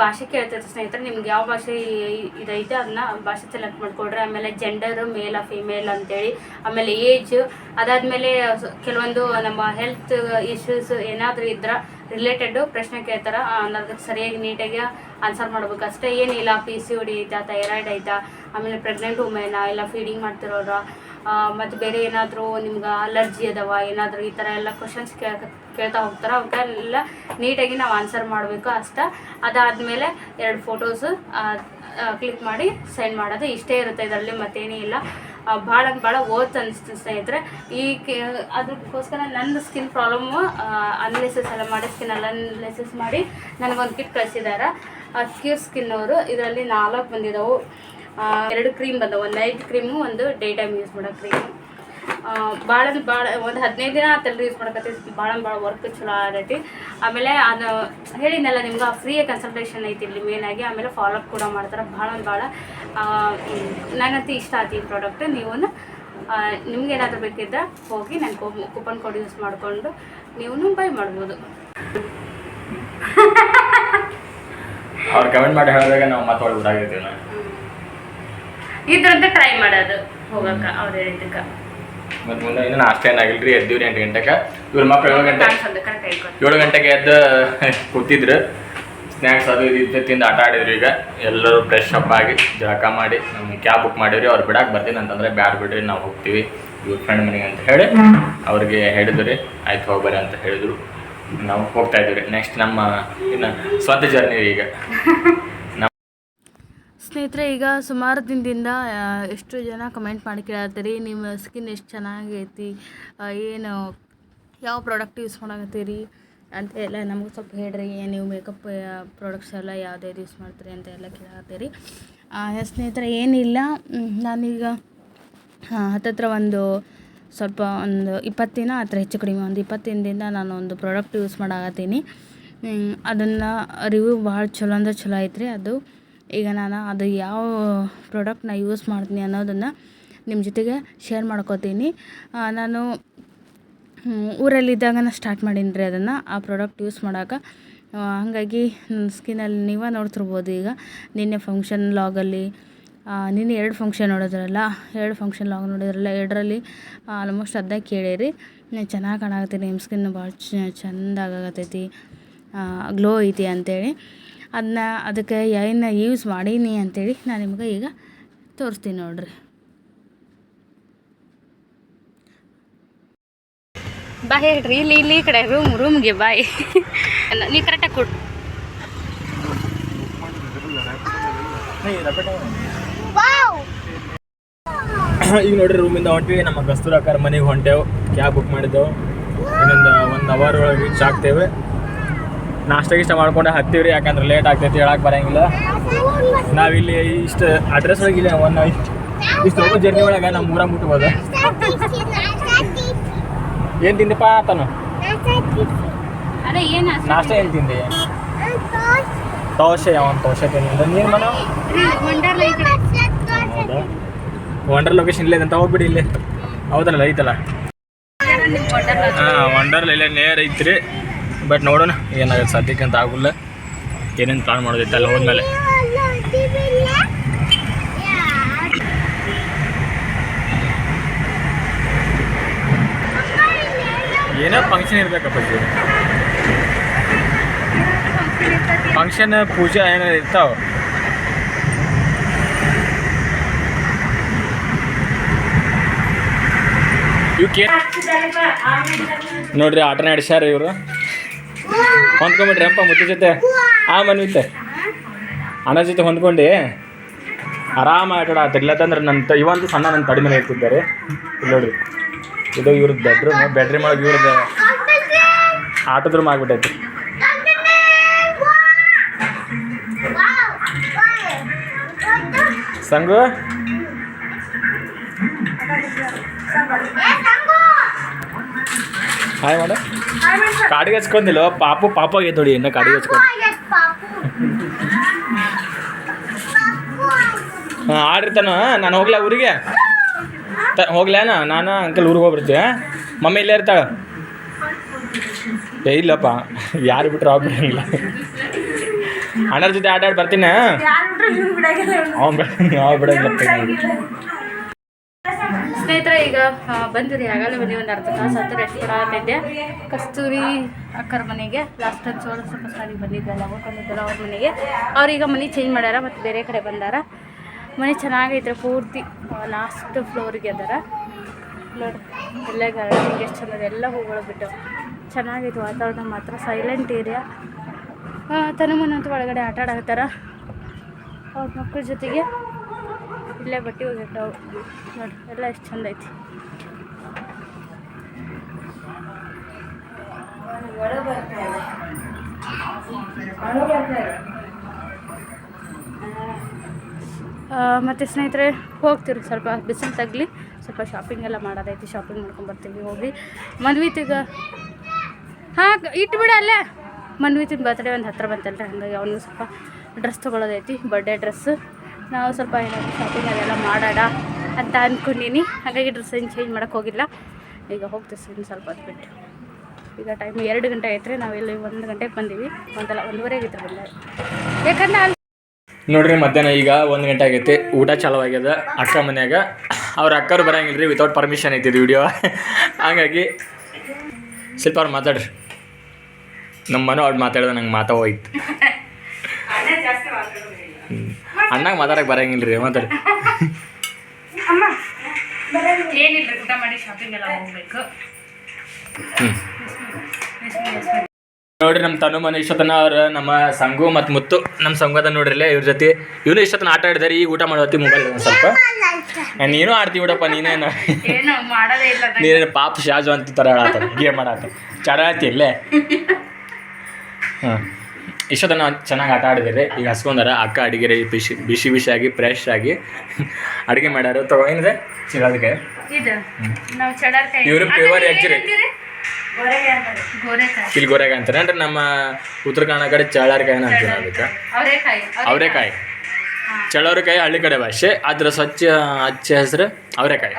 ಭಾಷೆ ಕೇಳ್ತಿರ್ತಾರೆ ಸ್ನೇಹಿತರೆ. ನಿಮ್ಗೆ ಯಾವ ಭಾಷೆ ಇದೈತೆ ಅದನ್ನ ಭಾಷೆ ಸೆಲೆಕ್ಟ್ ಮಾಡ್ಕೊಡ್ರಿ. ಆಮೇಲೆ ಜೆಂಡರು ಮೇಲ ಫಿಮೇಲ್ ಅಂತೇಳಿ. ಆಮೇಲೆ ಏಜ್ ಅದಾದಮೇಲೆ ಕೆಲವೊಂದು ನಮ್ಮ ಹೆಲ್ತ್ ಇಶ್ಯೂಸ್ ಏನಾದರೂ ಇದ್ರೆ ರಿಲೇಟೆಡು ಪ್ರಶ್ನೆ ಕೇಳ್ತಾರೆ ಅನ್ನೋದಕ್ಕೆ ಸರಿಯಾಗಿ ನೀಟಾಗಿ ಆನ್ಸರ್ ಮಾಡ್ಬೇಕು. ಅಷ್ಟೇ ಏನಿಲ್ಲ ಪಿ ಸಿ ಡಿ ಐತಾ ಥೈರಾಯ್ಡ್ ಐತಾ, ಆಮೇಲೆ ಪ್ರೆಗ್ನೆಂಟ್ ವುಮೆನಾ ಇಲ್ಲ ಫೀಡಿಂಗ್ ಮಾಡ್ತಿರೋರ ಮತ್ತು ಬೇರೆ ಏನಾದರೂ ನಿಮ್ಗೆ ಅಲರ್ಜಿ ಅದಾವ, ಏನಾದರೂ ಈ ಥರ ಎಲ್ಲ ಕ್ವಶನ್ಸ್ ಕೇಳ್ತಾ ಹೋಗ್ತಾರೆ ಅವಕ್ಕೆಲ್ಲ ನೀಟಾಗಿ ನಾವು ಆನ್ಸರ್ ಮಾಡಬೇಕು ಅಷ್ಟ. ಅದಾದಮೇಲೆ ಎರಡು ಫೋಟೋಸು ಕ್ಲಿಕ್ ಮಾಡಿ ಸೆಂಡ್ ಮಾಡೋದು. ಇಷ್ಟೇ ಇರುತ್ತೆ ಇದರಲ್ಲಿ, ಮತ್ತೇನೂ ಇಲ್ಲ. ಭಾಳ ಭಾಳ ಓದ್ ಅನಿಸ್ತು ಸ್ನೇಹಿತರೆ ಈ ಅದಕ್ಕೋಸ್ಕರ ನನ್ನ ಸ್ಕಿನ್ ಪ್ರಾಬ್ಲಮ್ಮು ಅನಲಿಸಿಸ್ ಎಲ್ಲ ಮಾಡಿ ಸ್ಕಿನ್ ಅನಾಲಿಸಿಸ್ ಮಾಡಿ ನನಗೊಂದು ಕಿಟ್ ಕಳಿಸಿದ್ದಾರೆ ಕ್ಯೂರ್ ಸ್ಕಿನ್ ಅವರು. ಇದರಲ್ಲಿ ನಾಲ್ಕು ಬಂದಿದ್ದಾವೆ ಎರಡು ಕ್ರೀಮ್ ಬಂದವು. ಒಂದು ನೈಟ್ ಕ್ರೀಮು ಒಂದು ಡೇ ಟೈಮ್ ಯೂಸ್ ಮಾಡೋ ಕ್ರೀಮು ಭಾಳ ಭಾಳ ಒಂದು ಹದಿನೈದು ದಿನ ಆತಲ್ರಿ ಯೂಸ್ ಮಾಡಕತ್ತಿ ಭಾಳ ಭಾಳ ವರ್ಕ್ ಚಲೋ ಆಗೈತಿ ಆಮೇಲೆ ಅದು ಹೇಳಿದ್ನಲ್ಲ ನಿಮ್ಗೆ ಫ್ರೀ ಕನ್ಸಲ್ಟೇಷನ್ ಐತಿ ಇಲ್ಲಿ ಮೇನಾಗಿ ಆಮೇಲೆ ಫಾಲೋಅಪ್ ಕೂಡ ಮಾಡ್ತಾರೆ. ಭಾಳ ಭಾಳ ನನಗಂತೂ ಇಷ್ಟ ಆಯ್ತು ಈ ಪ್ರಾಡಕ್ಟ್ ನೀವು ನಿಮ್ಗೆ ಏನಾದರೂ ಬೇಕಿದ್ದ ಹೋಗಿ ನನ್ನ ಕೂಪನ್ ಕೋಡ್ ಯೂಸ್ ಮಾಡಿಕೊಂಡು ನೀವು ಬೈ ಮಾಡ್ಬೋದು. ಅವ್ರು ಕಮೆಂಟ್ ಮಾಡಿ ಹೇಳಿದಾಗ ನಾವು ಮಾತಾಡ್ಬೋದಾಗಿರ್ತೀವಿ ನಾವು. ಇದ್ರಂತ ಟ್ರೈ ಮಾಡೋದು. ಹೋಗಕ್ಕ ಅವ್ರು ಹೇಳಿದ್ದಕ್ಕೆ. ಮತ್ತೆ ಮುಂದೆ ಇನ್ನು ನಾಷ್ಟ ಏನಾಗಿಲ್ಲ ರೀ ಎದ್ದಿವ್ರಿ ಎಂಟು ಗಂಟೆಗೆ ಇವ್ರ ಮಕ್ಳು ಏಳು ಗಂಟೆ ಏಳು ಗಂಟೆಗೆ ಎದ್ದು <laughs> ಕೂತಿದ್ರು. ಸ್ನ್ಯಾಕ್ಸ್ ಅದು ಇದು ಇದು ತಿಂದು ಆಟ ಆಡಿದ್ರು ಈಗ. ಎಲ್ಲರೂ ಫ್ರೆಶ್ ಅಪ್ ಆಗಿ ಜಳಕ ಮಾಡಿ ನಮ್ಮ ಕ್ಯಾಬ್ ಬುಕ್ ಮಾಡಿವ್ರಿ ಅವ್ರು ಬಿಡಕ್ಕೆ ಬರ್ತೀನಿ ಅಂತಂದ್ರೆ ಬ್ಯಾಡ ಬಿಡ್ರಿ ನಾವು ಹೋಗ್ತೀವಿ. ಇವ್ರ ಫ್ರೆಂಡ್ ಮನೆಗೆ ಅಂತ ಹೇಳಿ ಅವ್ರಿಗೆ ಹೇಳಿದ್ರಿ ಆಯ್ತು ಹೋಗ್ಬರ್ರಿ ಅಂತ ಹೇಳಿದ್ರು. ನಾವು ಹೋಗ್ತಾ ಇದ್ದೀವಿ ನೆಕ್ಸ್ಟ್ ನಮ್ಮ ಇನ್ನು ಸ್ವಂತ ಜರ್ನಿ ಈಗ. <laughs> ಸ್ನೇಹಿತರೆ, ಈಗ ಸುಮಾರು ದಿನದಿಂದ ಎಷ್ಟು ಜನ ಕಮೆಂಟ್ ಮಾಡಿ ಕೇಳತ್ತೀರಿ, ನಿಮ್ಮ ಸ್ಕಿನ್ ಎಷ್ಟು ಚೆನ್ನಾಗೈತಿ ಏನು, ಯಾವ ಪ್ರಾಡಕ್ಟ್ ಯೂಸ್ ಮಾಡಕತ್ತೀರಿ ಅಂತ ಎಲ್ಲ ನಮಗೆ ಸ್ವಲ್ಪ ಹೇಳ್ರಿ ನೀವು ಮೇಕಪ್ ಪ್ರಾಡಕ್ಟ್ಸ್ ಎಲ್ಲ ಯಾವ್ದು ಯೂಸ್ ಮಾಡ್ತೀರಿ ಅಂತ ಎಲ್ಲ ಕೇಳತ್ತೀರಿ. ಸ್ನೇಹಿತರೆ, ಏನಿಲ್ಲ ನಾನೀಗ ಹತ್ತತ್ರ ಒಂದು ಸ್ವಲ್ಪ ಒಂದು ಇಪ್ಪತ್ತು ದಿನ ಹತ್ರ, ಹೆಚ್ಚು ಕಡಿಮೆ ಒಂದು ಇಪ್ಪತ್ತು ದಿನದಿಂದ ನಾನು ಒಂದು ಪ್ರಾಡಕ್ಟ್ ಯೂಸ್ ಮಾಡಾಕತ್ತೀನಿ. ಅದನ್ನು ರಿವ್ಯೂ ಭಾಳ ಚಲೋ ಅಂದ್ರೆ ಚಲೋ ಐತ್ರಿ ಅದು. ಈಗ ನಾನು ಅದು ಯಾವ ಪ್ರಾಡಕ್ಟ್ನ ಯೂಸ್ ಮಾಡ್ತೀನಿ ಅನ್ನೋದನ್ನು ನಿಮ್ಮ ಜೊತೆಗೆ ಶೇರ್ ಮಾಡ್ಕೋತೀನಿ. ನಾನು ಹ್ಮ್, ಊರಲ್ಲಿದ್ದಾಗ ನಾನು ಸ್ಟಾರ್ಟ್ ಮಾಡೀನಿ ರೀ ಅದನ್ನು. ಆ ಪ್ರಾಡಕ್ಟ್ ಯೂಸ್ ಮಾಡೋಕೆ ಹಾಗಾಗಿ ನನ್ನ ಸ್ಕಿನ್ನಲ್ಲಿ ನೀವೇ ನೋಡ್ತಿರ್ಬೋದು ಈಗ. ನಿನ್ನೆ ಫಂಕ್ಷನ್ ಲಾಗಲ್ಲಿ ನಿನ್ನೆ ಎರಡು ಫಂಕ್ಷನ್ ನೋಡಿದ್ರಲ್ಲ ಎರಡು ಫಂಕ್ಷನ್ ಲಾಗ್ ನೋಡಿದ್ರಲ್ಲ ಎರಡರಲ್ಲಿ ಆಲ್ಮೋಸ್ಟ್ ಅದ್ದ ಕೇಳಿರಿ ಚೆನ್ನಾಗಿ ಕಾಣಾಗತ್ತೆ ನಿಮ್ಮ ಸ್ಕಿನ್ ಭಾಳ ಚೆಂದಾಗತೈತಿ ಗ್ಲೋ ಐತಿ ಅಂತೇಳಿ. ಅದನ್ನ ಅದಕ್ಕೆ ಏನು ಯೂಸ್ ಮಾಡೀನಿ ಅಂತೇಳಿ ನಾನು ನಿಮ್ಗೆ ಈಗ ತೋರಿಸ್ತೀನಿ ನೋಡ್ರಿ. ಬಾಯ್ ಹೇಳ್ರಿ ಇಲ್ಲಿ ಇಲ್ಲಿ ಈ ಕಡೆ ರೂಮ್ ರೂಮ್ಗೆ ಬಾಯ್ ನೀವು ಕರೆಕ್ಟಾಗಿ ಕೊಡು. ಈಗ ನೋಡ್ರಿ ರೂಮಿಂದ ಹೊಂಟಿವಿ ನಮ್ಮ ಕಸ್ತೂರ ಅಕ್ಕಾರ ಮನೆಗೆ ಹೊಂಟೇವು. ಕ್ಯಾಬ್ ಬುಕ್ ಮಾಡಿದ್ದೆವು. ಇನ್ನೊಂದು ಒಂದು ಅವರ್ ಒಳಗೆ ರೀಚ್ ಆಗ್ತೇವೆ. ನಾಷ್ಟ ಗಿಷ್ಟ ಮಾಡ್ಕೊಂಡು ಹತ್ತೀವ್ರಿ ಯಾಕಂದ್ರೆ ಲೇಟ್ ಆಗ್ತೈತಿ ಹೇಳಕ್ಕೆ ಬರಂಗಿಲ್ಲ. ನಾವಿಲ್ಲಿ ಇಷ್ಟು ಅಡ್ರೆಸ್ ಒಳಗೆ ಇಲ್ಲ ಒನ್ ಇಷ್ಟು ಇಷ್ಟು ಹೋಗೋ ಜರ್ನಿ ಒಳಗೆ ನಮ್ಮ ಊರ ಮುಟ್ಬೋದು. ಏನು ತಿಂದಿಪ್ಪ ಆತನು? ನಾಷ್ಟ ಏನು ತಿಂದೆ? ದೋಸೆ ಅವನು ದೋಸೆ ತಿಂದ. ನೀನು ಮನ? ಹೌದಾ? ವಂಡರ್ ಲೊಕೇಶನ್ ಇಲ್ಲ ಅಂತ ಹೋಗ್ಬಿಡಿ ಇಲ್ಲಿ. ಹೌದಲ್ಲ ಐತಲ್ಲ? ಹಾ ಹಾಂ ವಂಡರ್ಲ ಇಲ್ಲೇ ನೇರ್ ಐತ್ರಿ. ಬಟ್ ನೋಡೋಣ, ಏನಾಗುತ್ತೆ ಸದ್ಯಕ್ಕೆ ಅಂತ ಆಗೋಲ್ಲ ಏನೇನು ಪ್ಲಾನ್ ಮಾಡೋದೈತೆ ಅಲ್ಲಿ ಹೋದ್ಮೇಲೆ. ಏನೋ ಫಂಕ್ಷನ್ ಇರಬೇಕಪ್ಪ ಫಂಕ್ಷನ್ ಪೂಜೆ ಏನಾರು ಇರ್ತಾವ? ನೋಡ್ರಿ ಆಟನ ಆಡಿಸ್ಯಾರ ಇವರು. ಹೊಂದ್ಕೊಂಬಿಟ್ರಿ ಅಪ್ಪ ಮುದ್ದೆ ಜೊತೆ. ಆ ಮನ್ವಿತೆ. ಅಣ್ಣ ಜೊತೆ ಹೊಂದ್ಕೊಂಡು. ಆರಾಮ ಆಟ ಆಡ್ತಾರೆ ಇಲ್ಲತ್ತಂದ್ರೆ ನನ್ನ ಇವಂತೂ ಸಣ್ಣ ನನ್ನ ತಡಿ ಮೇಲೆ ಇರ್ತಿದ್ದಾರೆ. ಇಲ್ಲಿ ನೋಡ್ರಿ ಇದು ಇವ್ರದ್ದು ಬೆಡ್ರೂಮ್ ಬೆಡ್ರೂಮ್ ಒಳಗೆ ಇವ್ರದ್ದು ಆಟದ ರೂಮ್ ಆಗ್ಬಿಟ್ಟೈತಿ. ಸಂಗು? ಹಾಯ್ ಮಾಡ ಕಾಡಿಗೆ ಹಚ್ಕೊಂಡಿಲ್ಲ ಪಾಪು ಪಾಪ ಆಗೈತೆ ನೋಡಿ ಇನ್ನ ಕಾಡಿಗೆ ಹಚ್ಕೊಂಡು. ಹಾಂ ಆಡಿರ್ತಾನ ನಾನು ಹೋಗ್ಲಾ ಊರಿಗೆ? ಹೋಗ್ಲೇನ ನಾನು ಅಂಕಲ್ ಊರಿಗೆ ಹೋಗ್ಬಿಡ್ತೀವಿ ಮಮ್ಮಿ ಇಲ್ಲೇ ಇರ್ತಾಳೆ? ಏ ಇಲ್ಲಪ್ಪ ಯಾರು ಬಿಟ್ರೆ ಆಗ್ಬಿಡಂಗಿಲ್ಲ ಅಣ್ಣರ ಜೊತೆ ಆಟ ಆಡಿ ಬರ್ತೀನಿ ಅವ್ನು ಬಿಡಂಗಿಲ್ಲ. ಸ್ನೇಹಿತರೆ, ಈಗ ಬಂದಿದೆ ಬಂದಿರಿ. ಮನೆ ಒಂದು ಅರ್ಧ ತಾಸು ಹತ್ತು ರೆಸ್ಟ್ ಕೊಡಾತಿದ್ದೆ ಕಸ್ತೂರಿ ಅಕ್ಕರ ಮನೆಗೆ ಲಾಸ್ಟ್ ಟೈಮ್ ಸ್ವಲ್ಪ ಸಾರಿ ಬಂದಿದ್ದಲ್ಲ ಹೋಗ್ಕೊಂಡಿದ್ದಲ್ಲ ಅವ್ರ ಮನೆಗೆ. ಅವ್ರೀಗ ಮನೆ ಚೇಂಜ್ ಮಾಡ್ಯಾರ ಮತ್ತು ಬೇರೆ ಕಡೆ ಬಂದಾರ. ಮನೆ ಚೆನ್ನಾಗೈತ್ರ, ಪೂರ್ತಿ ಲಾಸ್ಟ್ ಫ್ಲೋರಿಗೆ ಅದಾರ. ನೋಡಿ, ಎಲ್ಲ ಗಾರ್ಡನಿಂಗ್ ಎಷ್ಟು ಚಂದ ಎಲ್ಲ ಹೂಗಳು ಬಿಟ್ಟು ಚೆನ್ನಾಗೈತೆ ವಾತಾವರಣ ಮಾತ್ರ ಸೈಲೆಂಟ್ ಏರಿಯಾ ತನಮನಂತ ಒಳಗಡೆ ಆಟ ಆಡಕತ್ತಾರ. ಅವ್ರ ಮಕ್ಕಳ ಜೊತೆಗೆ ಇಲ್ಲೇ ಬಟ್ಟೆ ಹೋಗಿರ್ತಾವೆ ನೋಡಿ, ಎಲ್ಲ ಎಷ್ಟು ಚಂದ ಐತಿ. ಮತ್ತು ಸ್ನೇಹಿತರೆ ಹೋಗ್ತೀವಿ ಸ್ವಲ್ಪ ಬಿಸಿಲು ತಗ್ಲಿ, ಸ್ವಲ್ಪ ಶಾಪಿಂಗ್ ಎಲ್ಲ ಮಾಡೋದೈತಿ ಶಾಪಿಂಗ್ ಮಾಡ್ಕೊಂಬರ್ತೀವಿ ಹೋಗಿ ಮನ್ವಿತಿಗ, ಹಾಂ ಇಟ್ಬಿಡ ಅಲ್ಲೇ. ಮನ್ವಿತಿನ ಬರ್ತ್ಡೇ ಒಂದು ಹತ್ತಿರ ಬಂತಲ್ರಿ, ಹಂಗಾಗಿ ಅವನಿಗೆ ಸ್ವಲ್ಪ ಡ್ರೆಸ್ ತೊಗೊಳೋದೈತಿ ಬರ್ಡೇ ಡ್ರೆಸ್ ನಾವು ಸ್ವಲ್ಪ ಏನಾದರೂ ಶಾಪಿಂಗ್ ಅದೆಲ್ಲ ಮಾಡೋಣ ಅಂತ ಅಂದ್ಕೊಂಡಿನಿ ಹಾಗಾಗಿ ಡ್ರೆಸ್ ಏನು ಚೇಂಜ್ ಮಾಡೋಕೆ ಹೋಗಿಲ್ಲ. ಈಗ ಹೋಗ್ತೀವಿ ಇನ್ನು ಸ್ವಲ್ಪ ಹೊತ್ತು ಈಗ ಟೈಮ್ ಎರಡು ಗಂಟೆ ಐತ್ರಿ ನಾವಿಲ್ಲಿ ಒಂದು ಗಂಟೆಗೆ ಬಂದೀವಿ. ಒಂದಲ್ಲ ಒಂದೂವರೆ ಆಗಿತ್ತು ಬಂದ ಯಾಕಂದ್ರೆ ಅಲ್ಲಿ ನೋಡ್ರಿ, ಮಧ್ಯಾಹ್ನ ಈಗ ಒಂದು ಗಂಟೆ ಆಗೈತಿ. ಊಟ ಚಾಲು ಆಗ್ಯದ. ಅಕ್ಕ ಮನ್ಯಾಗ. ಅವ್ರ ಅಕ್ಕರು ಬರಂಗಿಲ್ಲ ರೀ ವಿತೌಟ್ ಪರ್ಮಿಷನ್ ಐತಿ ವಿಡಿಯೋ ಹಾಗಾಗಿ ಸ್ವಲ್ಪ ಅವ್ರು ಮಾತಾಡ್ರಿ. ನಮ್ಮ ಮನೆ ಅವ್ರು ಮಾತಾಡಿದ ನಂಗೆ ಮಾತಾ ಹೋಯ್ತು ಅಣ್ಣಾಗ ಮಾತಾಡಕ್ಕೆ ಬರಂಗಿಲ್ಲ ರೀ ಮಾತಾಡಿ ಏನಿಲ್ಲ ಊಟ ಮಾಡಿ ಶಾಪಿಂಗ್ ಎಲ್ಲ ಹೋಗ್ಬೇಕು. ಹ್ಞೂ ನೋಡ್ರಿ ನಮ್ಮ ತನು ಮನೆ ಇಷ್ಟೊತ್ತನ ಅವ್ರ ನಮ್ಮ ಸಂಘು ಮತ್ತು ಮುತ್ತು ನಮ್ಮ ಸಂಗದ ನೋಡ್ರಿಲ್ಲ ಇವ್ರ ಜೊತೆ. ಇವನು ಇಷ್ಟೊತ್ತನ ಆಟ ಆಡಿದಾರೆ ಈಗ ಊಟ ಮಾಡೋತಿ ಮೊಬೈಲ್ ಸ್ವಲ್ಪ. ನೀನು ಆಡ್ತೀವಿ ಬಿಡಪ್ಪ ನೀನೇನು ಏನು ಮಾಡೋದೇ ಇಲ್ಲ ನಂಗೆ. ನೀನೇನು ಪಾಪ ಶಾಜು ಅಂತ ತರ ಆಡತ್ತ ಗೇಮ್ ಮಾಡಾತ ಚಡಾತಿ ಇಲ್ಲೇ. ಹಾಂ ಇಷ್ಟೊತ್ತನ ಚೆನ್ನಾಗಿ ಆಟ ಆಡಿದರೆ ಈಗ ಹಸ್ಕೊಂಡಾರ ಅಕ್ಕ ಅಡಿಗೆ ಬಿಸಿ ಬಿಸಿ ಬಿಸಿಯಾಗಿ ಫ್ರೆಶ್ ಆಗಿ <laughs> ಅಡುಗೆ ಮಾಡ್ಯಾರ. ತಗೋ ಏನಿದೆ? ಚಿರಾದಕ್ಕೆ ಇದು ನಾವು ಚಡರ್ಕಾಯಿ. ಇವ್ರು pure egg ರೀ. ಗೋರೆಕಾಯಿ. ಇಲ್ಲಿ ಗೊರೆಗ ಅಂತಾರೆ. ಅಂದ್ರೆ ನಮ್ಮ ಉತ್ತರ ಕನ್ನಡ ಕಡೆ ಚಳ್ಳಾರ್ಕಾಯಿನ ಅಂತೀವಿ ನಾವು ಅದಕ್ಕೆ? ಅವರೆಕಾಯಿ. ಚಳ್ಳವರೆಕಾಯಿ ಹಳ್ಳಿ ಕಡೆ ಭಾಷೆ. ಅದರ ಸ್ವಚ್ಛ ಹಚ್ಚ ಹೆಸರು ಅವರೆಕಾಯಿ.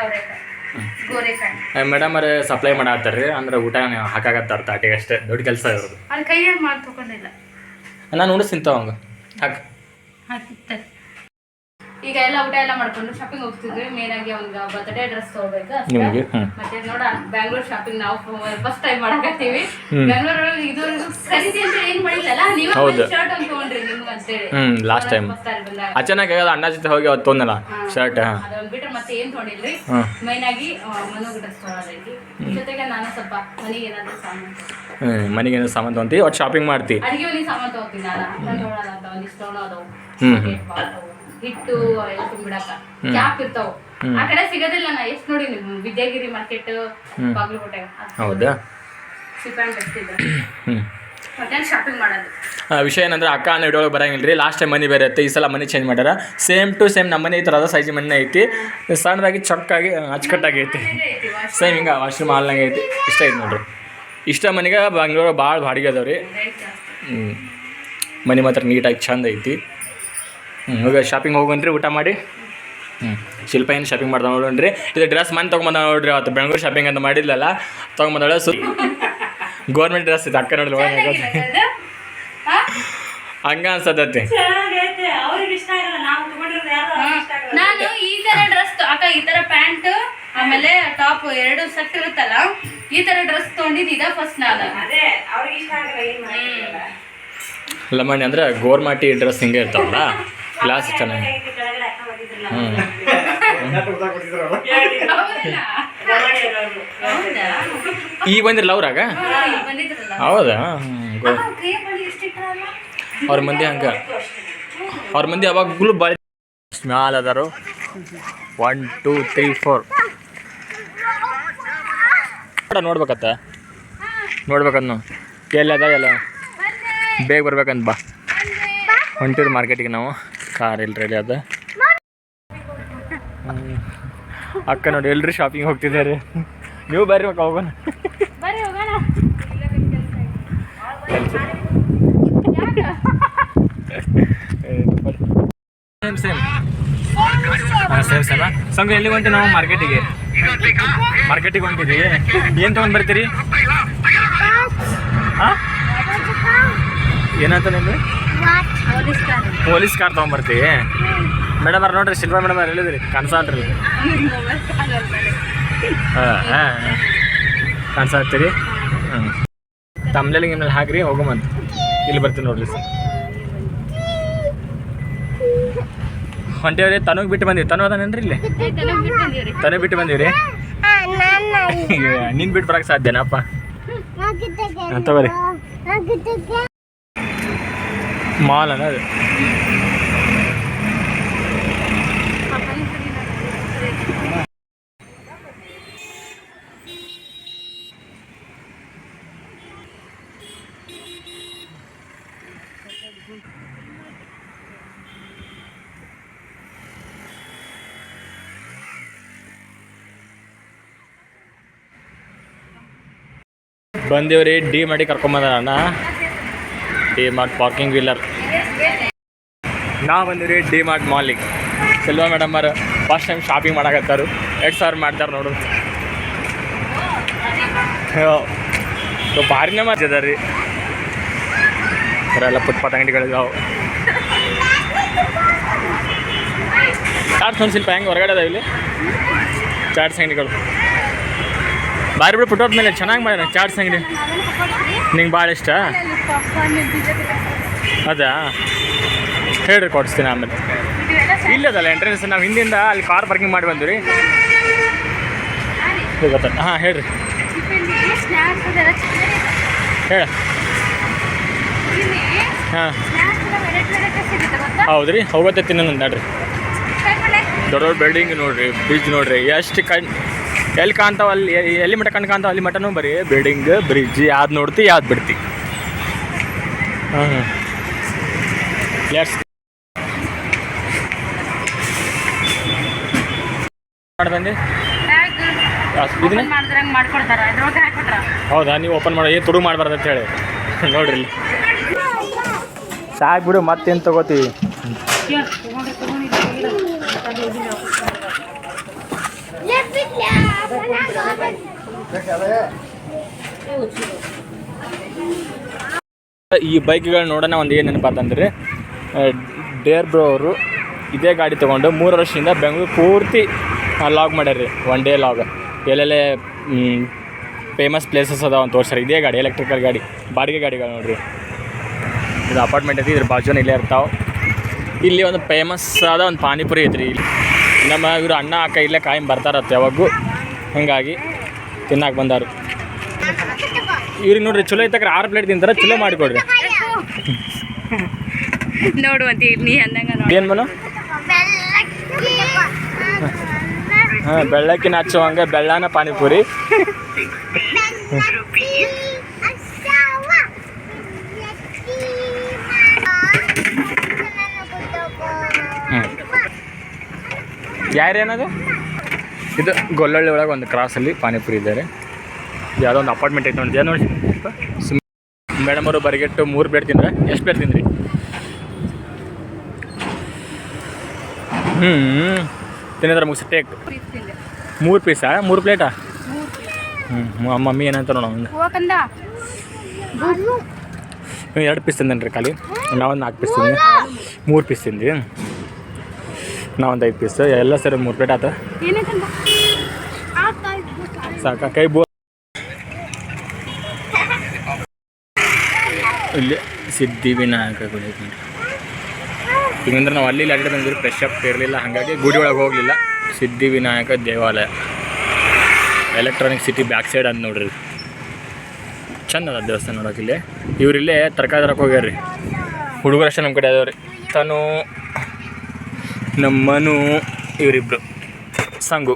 ಗೋರೆಕಾಯಿ. ಮೇಡಮ್ ಅವ್ರೆ ಸಪ್ಲೈ ಮಾಡತ್ತಾರ ರೀ ಅಂದ್ರೆ ಊಟ ಹಾಕಾಗತ್ತಾರ ತಾಟಿಗೆ ಅಷ್ಟೇ ದೊಡ್ಡ ಕೆಲಸ ಇರೋದು ಅವ್ನ ಕೈಯಾಗ ಮಾಡಿ ತಗೊಂಡಿಲ್ಲ ನಾನು ಉಣಿಸ್ತೀನಿ ಅವಂಗ. ಹಂಗೆ ಹಾಕಿತ್ತೆ ಈಗ ಎಲ್ಲ ಊಟ ಎಲ್ಲ ಮಾಡ್ಕೊಂಡು ಶಾಪಿಂಗ್ ಹೋಗ್ತಿದ್ವಿ. ಮೇನ್ ಆಗಿ ಅವ್ನಿಗೆ ಬರ್ತ್ಡೇ ಡ್ರೆಸ್ ತಗೋಬೇಕು ಅಷ್ಟೇ. ಮತ್ತೆ ನೋಡ ಬ್ಯಾಂಗ್ಳೂರ್ ಶಾಪಿಂಗ್ ನಾವು ಫಸ್ಟ್ ಟೈಮ್ ಮಾಡಕತ್ತೀವಿ. ಬೆಂಗಳೂರಲ್ಲಿ ಇದು ಖರೀದಿ ಅಂತ ಏನ್ ಮಾಡಿಲ್ಲಲ್ಲ? ನೀವು ಹೌದು. ಶರ್ಟ್ ಅಂತ ತಗೊಂಡ್ರಿ ನಿಮ್ಗೆ ಅಂತೇಳಿ ಲಾಸ್ಟ್ ಟೈಮ್ ಅಚಾನಕ್ ಆಗಲ್ಲ? ಅಣ್ಣ ಜೊತೆ ಹೋಗಿ ಅವತ್ತು ತೊಂದಲ್ಲ ಶರ್ಟ್ ಅದೊಂದು ಬಿಟ್ರೆ ಮತ್ತೆ ಏನ್ ತೊಗೊಂಡಿಲ್ರಿ? ಮೈನ್ ಆಗಿ ಮನೋಗ್ ಡ್ರೆಸ್ ತೊಗೊಳೋದೈತಿ. ಜೊತೆಗೆ ನಾನು ಸ್ವಲ್ಪ ಮನೆಗೆ ಏನಾದ್ರು ಸಾಮಾನು ಹ್ಞೂ ಮನೆಗೆ ಏನೋ ಸಾಮಾನು ತಗೊಂತೀವಿ ಒಟ್ಟು ಶಾಪಿಂಗ್ ಮಾಡ್ತಿ? ಅಡಿಗೆ ಮನೆಗೆ ಸಾಮಾನು ತಗೋತೀನಿ ನಾನು. ಅನ್ನ ತೊಗೊಳೋದು ಅಂತ ಒಂದಿಷ್ಟು ತೊಗೊಳೋದು. ಹ್ಮ್. ಹಿಟ್ಟು ಎಲ್ಲ ತುಂಬಿಡಕ. ಕ್ಯಾಪ್ ಇರ್ತಾವ. ಆ ಕಡೆ ಸಿಗೋದಿಲ್ಲ ನಾ. ಎಷ್ಟು ನೋಡಿ ನೀವು? ವಿದ್ಯಾಗಿರಿ ಮಾರ್ಕೆಟ್ ಬಾಗಲಕೋಟೆ ಹೌದಾ? <clears throat> ವಿಷಯ ಏನಂದ್ರೆ ಅಕ್ಕ ಅನ್ನೋ ಇಡೋಳಗೆ ಬರಂಗಿಲ್ಲ ರೀ ಲಾಸ್ಟ್ ಟೈಮ್ ಮನಿ ಬೇರೆ ಇತ್ತು. ಈ ಸಲ ಮನಿ ಚೇಂಜ್ ಮಾಡ್ಯಾರ. ಸೇಮ್ ಟು ಸೇಮ್ ನಮ್ಮ ಮನೆ ಈ ಥರದ ಸೈಜ್ ಮನೆ ಐತಿ. ಸಣ್ಣದಾಗಿ ಚೊಕ್ಕಾಗಿ ಅಚ್ಚುಕಟ್ಟಾಗಿ ಐತಿ. ಸೇಮ್ ಹಿಂಗೆ ವಾಶ್ರೂಮ್ ಹಾಲ್ನಾಗ ಐತಿ. ಇಷ್ಟ ಐತಿ ನೋಡ್ರಿ. ಇಷ್ಟ ಮನೆಗೆ ಬೆಂಗ್ಳೂರು ಭಾಳ ಬಾಡಿಗೆ ಅದಾವ ರೀ ಹ್ಞೂ ಮನೆ ಮಾತ್ರ ನೀಟಾಗಿ ಚಂದ ಐತಿ. ಹ್ಞೂ ಈಗ ಶಾಪಿಂಗ್ ಹೋಗನ್ರಿ ಊಟ ಮಾಡಿ. ಹ್ಞೂ ಶಿಲ್ಪ ಏನು ಶಾಪಿಂಗ್ ಮಾಡ್ದ ನೋಡ್ರಿ. ಇದು ಡ್ರೆಸ್ ಮನೆ ತೊಗೊಂಬಂದ ನೋಡ್ರಿ ಅವತ್ತು. ಬೆಂಗಳೂರು ಶಾಪಿಂಗ್ ಅಂತ ಮಾಡಿದ್ಲಲ್ಲ ತೊಗೊಂಬಂದಳ ಸು ಗೌರ್ಮೆಂಟ್ ಡ್ರೆಸ್ ಇದೆ ಅಕ್ಕ ನೋಡಿದ್ರೆ? ಹಂಗ ಅನ್ಸತೈತಿ. ಇಷ್ಟ ಆಗಲ್ಲ ನಾವು ತಗೊಂಡಿರೋದು ಯಾರು ಇಷ್ಟ ಆಗಲ್ಲ. ನಾನು ಈ ತರ ಡ್ರೆಸ್ ಅಕ್ಕ ಈ ತರ ಪ್ಯಾಂಟ್ ಆಮೇಲೆ ಟಾಪ್ ಎರಡು ಸೆಟ್ ಇರುತ್ತಲ್ಲ ಈ ತರ ಡ್ರೆಸ್ ತೊಗೊಂಡಿದ್ದು ಇದ ಫಸ್ಟ್ ನಾನು ಅದೇ ಅವ್ರಿಗೆ ಇಷ್ಟ ಆಗಲ್ಲ ಏನ್ ಮಾಡಕ್ಕಾಗಲ್ಲ. ಲಮಣಿ ಅಂದ್ರೆ ಗೋರ್ಮಾಟಿ ಡ್ರೆಸ್ ಹಿಂಗೆ ಇರ್ತಾವಲ್ಲ? ಕ್ಲಾಸ್ ಚೆನ್ನಾಗಿ? ಈಗ ಬಂದಿರಲ್ಲ ಅವ್ರಾಗ? ಹೌದಾ? ಅವ್ರ ಮಂದಿ ಹಂಗ. ಅವ್ರ ಮಂದಿ ಯಾವಾಗಲೂ ಬಾಯ್ ಮ್ಯಾಲ ಅದಾರು. ಒನ್ ಟೂ ತ್ರೀ ಫೋರ್ ನೋಡ್ಬೇಕತ್ತ? ನೋಡ್ಬೇಕಂತ ನಾವು ಎಲ್ಲಿ ಅದ ಎಲ್ಲ? ಬೇಗ ಬರ್ಬೇಕಂತ ಬಾ. ಹೊಂಟಿರು ಮಾರ್ಕೆಟಿಗೆ ನಾವು. ಕಾರ್ ಇಲ್ರಿ ಅಲ್ಲಿ ಅದ. ಅಕ್ಕ ನೋಡಿ ಎಲ್ರಿ ಶಾಪಿಂಗ್ ಹೋಗ್ತಿದ್ದಾರೆ. ನೀವು ಬರ್ರಿ ಮಕ್ಕ ಹೋಗೋಣ. ಸೇಮ್ ಸೇಮ್ ಹಾಂ ಸೇಮ್ ಸೇಮ. ಸಂಘ ಎಲ್ಲಿ ಹೊಂಟಿ ನಾವು? ಮಾರ್ಕೆಟಿಗೆ ಮಾರ್ಕೆಟಿಗೆ ಹೊಂಟಿರಿ ಏನು ತೊಗೊಂಡು ಬರ್ತೀರಿ? ಹಾಂ? ಏನಂತ ನಿಮ್ದು? ಪೊಲೀಸ್ ಕಾರ್ ಪೊಲೀಸ್ ಕಾರ್ ತೊಗೊಂಬರ್ತೀವಿ ಮೇಡಮ್ ಅವ್ರು ನೋಡ್ರಿ ಶಿಲ್ಪಾ ಮೇಡಮ್ ಅವ್ರು ಹೇಳಿದ್ರಿ ಅಂತಾರೆ. ಹಾಂ ಹಾಂ ಕನ್ಸಾಗ್ತೀರಿ ಹ್ಞೂ ತಮ್ಲೆಲಿ ನಿಮ್ಮಲ್ಲಿ ಹಾಕ್ರಿ ಹೋಗಮಂತ ಇಲ್ಲಿ ಬರ್ತೀನಿ ನೋಡ್ರಿ ಸರ್ ಹೊಂಟೇವ್ರಿ ತನಗೆ ಬಿಟ್ಟು ಬಂದಿವಿ ತನು ಅದಾನೇನ್ರಿ ಇಲ್ಲಿ ಏ, ಬಿಟ್ಟು ಬಂದಿವ್ರಿ ನಿನ್ ಬಿಟ್ಟು ಬರಕ್ಕೆ ಸಾಧ್ಯನಪ್ಪ ಅಂತ ತಗೋರಿ ಮಾಲ್ ಅನ್ನೋದು ಬಂದೇವ್ರಿ ಡಿ ಮಾಡಿ ಕರ್ಕೊಂಬಂದ ಅಣ್ಣ. D Mart parking wheeler. ನಾವು ರೀ ಡಿ ಮಾರ್ಟ್ ಮಾಲಿಗೆ ಸೆಲ್ವ ಮೇಡಮ್ ಅವ್ರು ಫಸ್ಟ್ ಟೈಮ್ ಶಾಪಿಂಗ್ ಮಾಡಕತ್ತಾರು. ಎರಡು ಸಾವಿರ ಮಾಡ್ತಾರೆ ನೋಡು. ಸೊ ಭಾರಿನೇ ಮಾಡ್ತಿದ್ದಾರೆ ರೀ. ಎಲ್ಲ ಫುಟ್ಪಾತ್ ಅಂಗಡಿಗಳಿದಾವೆ ಒಂದು ಸ್ವಲ್ಪ ಹೆಂಗೆ ಹೊರಗಡೆ ಅದಾವ ಇಲ್ಲಿ? ಚಾಟ್ಸ್ ಅಂಗಡಿಗಳು. ಬಾರಿ ಬಿಡು ಫುಟ್ಪಾತ್ ಮೇಲೆ ಚೆನ್ನಾಗಿ ಮಾಡ್ಯಾರ ಚಾಟ್ಸ್ ಅಂಗಡಿ. ನಿಂಗೆ ಭಾಳ ಇಷ್ಟ? ಅದಾ ಹೇಳ್ರಿ ಕೊಡಿಸ್ತೀನಿ ಆಮೇಲೆ. ಇಲ್ಲದಲ್ಲ ಎಂಟ್ರೆನ್ಸ್ ನಾವು ಹಿಂದಿಂದ ಅಲ್ಲಿ ಕಾರ್ ಪಾರ್ಕಿಂಗ್ ಮಾಡಿ ಬಂದ್ವಿ ರೀ. ಗೊತ್ತ? ಹಾಂ, ಹೇಳ್ರಿ. ಹೇಳ. ಹಾಂ? ಹೌದು ರೀ ಹೋಗುತ್ತೆ ತಿನ್ನೋಣ ನೋಡ್ರಿ. ದೊಡ್ಡ ದೊಡ್ಡ ಬಿಲ್ಡಿಂಗ್ ನೋಡ್ರಿ ಬ್ರಿಡ್ಜ್ ನೋಡ್ರಿ. ಎಷ್ಟು ಕಣ್ ಎಲ್ಲಿ ಕಾಣ್ತಾವ ಅಲ್ಲಿ ಎಲ್ಲಿ ಮಟ್ಟ ಕಣ್ ಕಾಣ್ತಾವ ಅಲ್ಲಿ ಮಟನೂ ಬರೀ ಬಿಲ್ಡಿಂಗ್ ಬ್ರಿಡ್ಜ್ ಯಾವ್ದು ನೋಡ್ತಿ ಯಾವ್ದು ಬಿಡ್ತಿ. ಹಾಂ ಹಾಂ ಮಾಡಿ ಬಂದು ಇದನ್ನ ಹೌದಾ ನೀವು ಓಪನ್ ಮಾಡೋ ಏನು ತುಡುಗು ಮಾಡಬಾರ್ದು ಅಂತ ಹೇಳಿ. <laughs> ನೋಡ್ರಿ ಇಲ್ಲಿ. ಸಾಕು ಬಿಡು ಮತ್ತೇನು ತಗೋತೀವಿ? ಈ ಬೈಕ್ಗಳು ನೋಡೋಣ ಒಂದು ಏನು ನೆನಪಾತಂದ್ರೆ ಡೇರ್ ಬ್ರೋ ಅವರು ಇದೇ ಗಾಡಿ ತೊಗೊಂಡು ಮೂರು ವರ್ಷದಿಂದ ಬೆಂಗಳೂರು ಪೂರ್ತಿ ಲಾಗ್ ಮಾಡ್ಯಾರ್ರಿ ಒನ್ ಡೇ ಲಾಗ್ ಎಲ್ಲೆಲ್ಲೇ ಫೇಮಸ್ ಪ್ಲೇಸಸ್ ಅದಾವ ಅಂತ ತೋರ್ಸ್ಯಾರ. ಇದೇ ಗಾಡಿ ಎಲೆಕ್ಟ್ರಿಕಲ್ ಗಾಡಿ, ಬಾಡಿಗೆ ಗಾಡಿಗಳು ನೋಡ್ರಿ. ಇದು ಅಪಾರ್ಟ್ಮೆಂಟ್ ಐತಿ, ಇದ್ರ ಬಾಜುನ ಇಲ್ಲೇ ಇರ್ತಾವೆ. ಇಲ್ಲಿ ಒಂದು ಫೇಮಸ್ ಆದ ಒಂದು ಪಾನಿಪುರಿ ಐತ್ರಿ ಇಲ್ಲಿ. ನಮ್ಮ ಇವರು ಅಣ್ಣ, ಅಕ್ಕ ಇಲ್ಲೇ ಕಾಯಂ ಬರ್ತಾರತ್ತೆ ಯಾವಾಗೂ ಹಾಗಾಗಿ ತಿನ್ನಕ್ಕೆ ಬಂದಾರು. ಇವ್ರಿಗೆ ನೋಡ್ರಿ ಚಲೋ ಐತಕ್ರೆ ಆರು ಪ್ಲೇಟ್ ತಿಂತಾರೆ ಚಲೋ ಮಾಡಿಕೊಡ್ರಿ ನೋಡುವಂತ ನೀ ಅಂದಂಗ ಏನು ಮನು? ಹಾಂ ಬೆಳ್ಳಕ್ಕಿನ ಹಚ್ಚುವಂಗೆ ಬೆಳ್ಳನ ಪಾನಿಪುರಿ. ಯಾರೇನದು ಇದು ಗೊಲ್ಲಳ್ಳಿ ಒಳಗೆ ಒಂದು ಕ್ರಾಸಲ್ಲಿ ಪಾನಿಪುರಿ ಇದ್ದಾರೆ. ಯಾವುದೋ ಒಂದು ಅಪಾರ್ಟ್ಮೆಂಟ್ ಐತೆ ನೋಡಿ ನೋಡಿ. ಸುಮ್ ಮೇಡಮ್ ಅವರು ಬರಿಗೆಟ್ಟು ಮೂರು ಪ್ಲೇಟ್ ತಿಂದ್ರೆ ಎಷ್ಟು ಪ್ಲೇಟ್ ತಿಂದ್ರಿ? ಹ್ಞೂ ತಿನ್ನೋದ್ರ ಮುಗಿಸಿ ಟೇಕ್ ಮೂರು ಪೀಸಾ ಮೂರು ಪ್ಲೇಟಾ ಹ್ಞೂ ಮಮ್ಮಿ ಏನಂತ ನೋಡೋಣ ನೀವು ಎರಡು ಪೀಸ್ ತಿಂದೇನ್ರಿ ಖಾಲಿ. ನಾವೊಂದು ನಾಲ್ಕು ಪೀಸ್ ತಿಂದ್ವಿ ಮೂರು ಪೀಸ್ ತಿಂದ್ವಿ ನಾವೊಂದು ಐದು ಪೀಸ್ ಎಲ್ಲ ಸರಿ ಮೂರು ಪ್ಲೇಟ್ ಆತ. ಸಾಕಾ ಸಾಕ. ಕೈ ಬೋ ಇಲ್ಲಿ ಸಿದ್ಧಿವಿನಾಯಕ ಗುಡಿ ಐತಿ ನೋಡ್ರಿ ಈಗಂದ್ರೆ ನಾವು ಅಲ್ಲಿ ಅಡ್ಡ ಬಂದ್ವಿ ಫ್ರೆಶ್ ಅಪ್ ಇರಲಿಲ್ಲ ಹಾಗಾಗಿ ಗುಡಿ ಒಳಗೆ ಹೋಗಲಿಲ್ಲ. ಸಿದ್ಧಿವಿನಾಯಕ ದೇವಾಲಯ. ಎಲೆಕ್ಟ್ರಾನಿಕ್ ಸಿಟಿ ಬ್ಯಾಕ್ ಸೈಡ್ ಅಂತ ನೋಡ್ರಿ. ಚಂದ ಅದ ದೇವಸ್ಥಾನ ನೋಡೋಕೆ ಇಲ್ಲಿ. ಇವ್ರು ಇಲ್ಲೇ ತರಕಾರಿ ತರಕ್ಕೆ ಹೋಗ್ಯಾರ್ರಿ. ಹುಡುಗರಷ್ಟೇ ನಮ್ಮ ಕಡೆ ಅದಾವ್ರಿ. ತಾನು ನಮ್ಮನು ಇವರಿಬ್ರು. ಸಂಗು.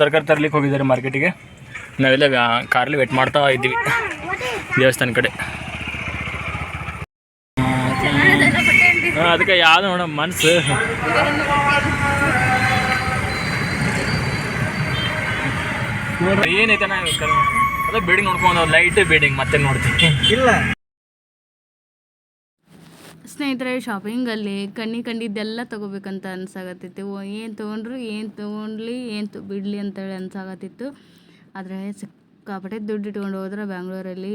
ತರಕಾರಿ ತರ್ಲಿಕ್ಕೆ ಹೋಗಿದ್ದಾರೆ ಮಾರ್ಕೆಟಿಗೆ. ನಾವೆಲ್ಲ ಕಾರಲ್ಲಿ ವೇಟ್ ಮಾಡ್ತಾ ಇದ್ದೀವಿ. ದೇವಸ್ಥಾನ ಕಡೆ. ಅದಕ್ಕೆ ಯಾವ್ದು ನೋಡ ಮನ್ಸು. ಏನೈತೆ ನಾ ಅದೇ ಬಿಲ್ಡಿಂಗ್ ನೋಡ್ಕೊಂಡು ಲೈಟ್ ಬಿಲ್ಡಿಂಗ್ ಮತ್ತೆ ನೋಡ್ತೀನಿ. ಇಲ್ಲ. ಸ್ನೇಹಿತರೆ ಶಾಪಿಂಗಲ್ಲಿ ಕಣ್ಣಿ ಕಂಡಿದ್ದೆಲ್ಲ ತೊಗೋಬೇಕಂತ ಅನ್ಸಾಗತ್ತಿತ್ತು ಏನು ತೊಗೊಂಡ್ರು ಏನು ತೊಗೊಂಡ್ಲಿ ಏನು ತು ಬಿಡಲಿ ಅಂತೇಳಿ ಅನ್ಸಾಗತ್ತಿತ್ತು ಆದರೆ ಸಿಕ್ಕಾಪಟ್ಟೆ ದುಡ್ಡು ಇಟ್ಕೊಂಡು ಹೋದ್ರೆ ಬ್ಯಾಂಗ್ಳೂರಲ್ಲಿ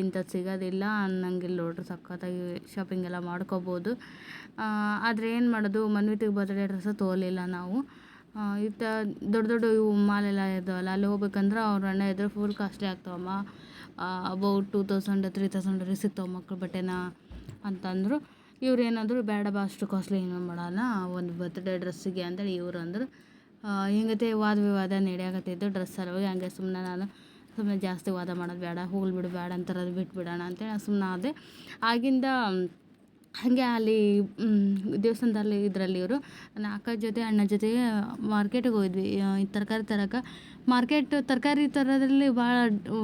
ಇಂಥದ್ದು ಸಿಗೋದಿಲ್ಲ ಅನ್ನಂಗಿಲ್ಲ ನೋಡ್ರಿ, ಸಖತ್ತಾಗಿ ಶಾಪಿಂಗ್ ಎಲ್ಲ ಮಾಡ್ಕೋಬೋದು. ಆದರೆ ಏನು ಮಾಡೋದು, ಮನ್ವಿತಿಗೆ ಬರ್ತಡೇ ಡ್ರೆಸ್ ತೋಲಿಲ್ಲ ನಾವು. ಇತ್ತ ದೊಡ್ಡ ದೊಡ್ಡ ಇವು ಮಾಲೆಲ್ಲ ಇದಾವಲ್ಲ ಅಲ್ಲಿ ಹೋಗ್ಬೇಕಂದ್ರೆ ಅವ್ರ ಅಣ್ಣ ಇದ್ರೆ ಫುಲ್ ಕಾಸ್ಟ್ಲಿ ಆಗ್ತಾವಮ್ಮ. ಅಬೌಟ್ ಟೂ ತೌಸಂಡ್ ತ್ರೀ ತೌಸಂಡ್ರಿಗೆ ಸಿಗ್ತಾವೆ ಮಕ್ಳು ಬಟ್ಟೆನ ಅಂತಂದರು. ಇವ್ರು ಏನಾದರೂ ಬೇಡ ಬಾ, ಅಷ್ಟು ಕಾಸ್ಟ್ಲಿ ಏನು ಮಾಡೋಣ ಒಂದು ಬರ್ತ್ಡೇ ಡ್ರೆಸ್ಸಿಗೆ ಅಂತೇಳಿ ಇವ್ರು ಅಂದರು. ಹಿಂಗತೆ ವಾದ ವಿವಾದ ನಡೆಯಾಕತ್ತಿದ್ದು ಡ್ರೆಸ್ ಸಲುವಾಗಿ ಹಂಗೆ ಸುಮ್ಮನೆ ನಾನು ಸುಮ್ಮನೆ ಜಾಸ್ತಿ ವಾದ ಮಾಡೋದು ಬೇಡ, ಹೋಗ್ಲಿ ಬಿಡು ಬೇಡ ಅಂತಾರೆ ಅದು ಬಿಟ್ಬಿಡೋಣ ಅಂತೇಳಿ ಸುಮ್ಮನೆ ಆದೆ. ಆಗಿಂದ ಹಾಗೆ ಅಲ್ಲಿ ದೇವಸ್ಥಾನದಲ್ಲಿ ಇದರಲ್ಲಿ ಇವರು ಅಕ್ಕ ಜೊತೆ ಅಣ್ಣ ಜೊತೆ ಮಾರ್ಕೆಟಿಗೆ ಹೋದ್ವಿ. ತರಕಾರಿ ತರಕ, ಮಾರ್ಕೆಟ್ ತರಕಾರಿ ತರೋದ್ರಲ್ಲಿ ಭಾಳ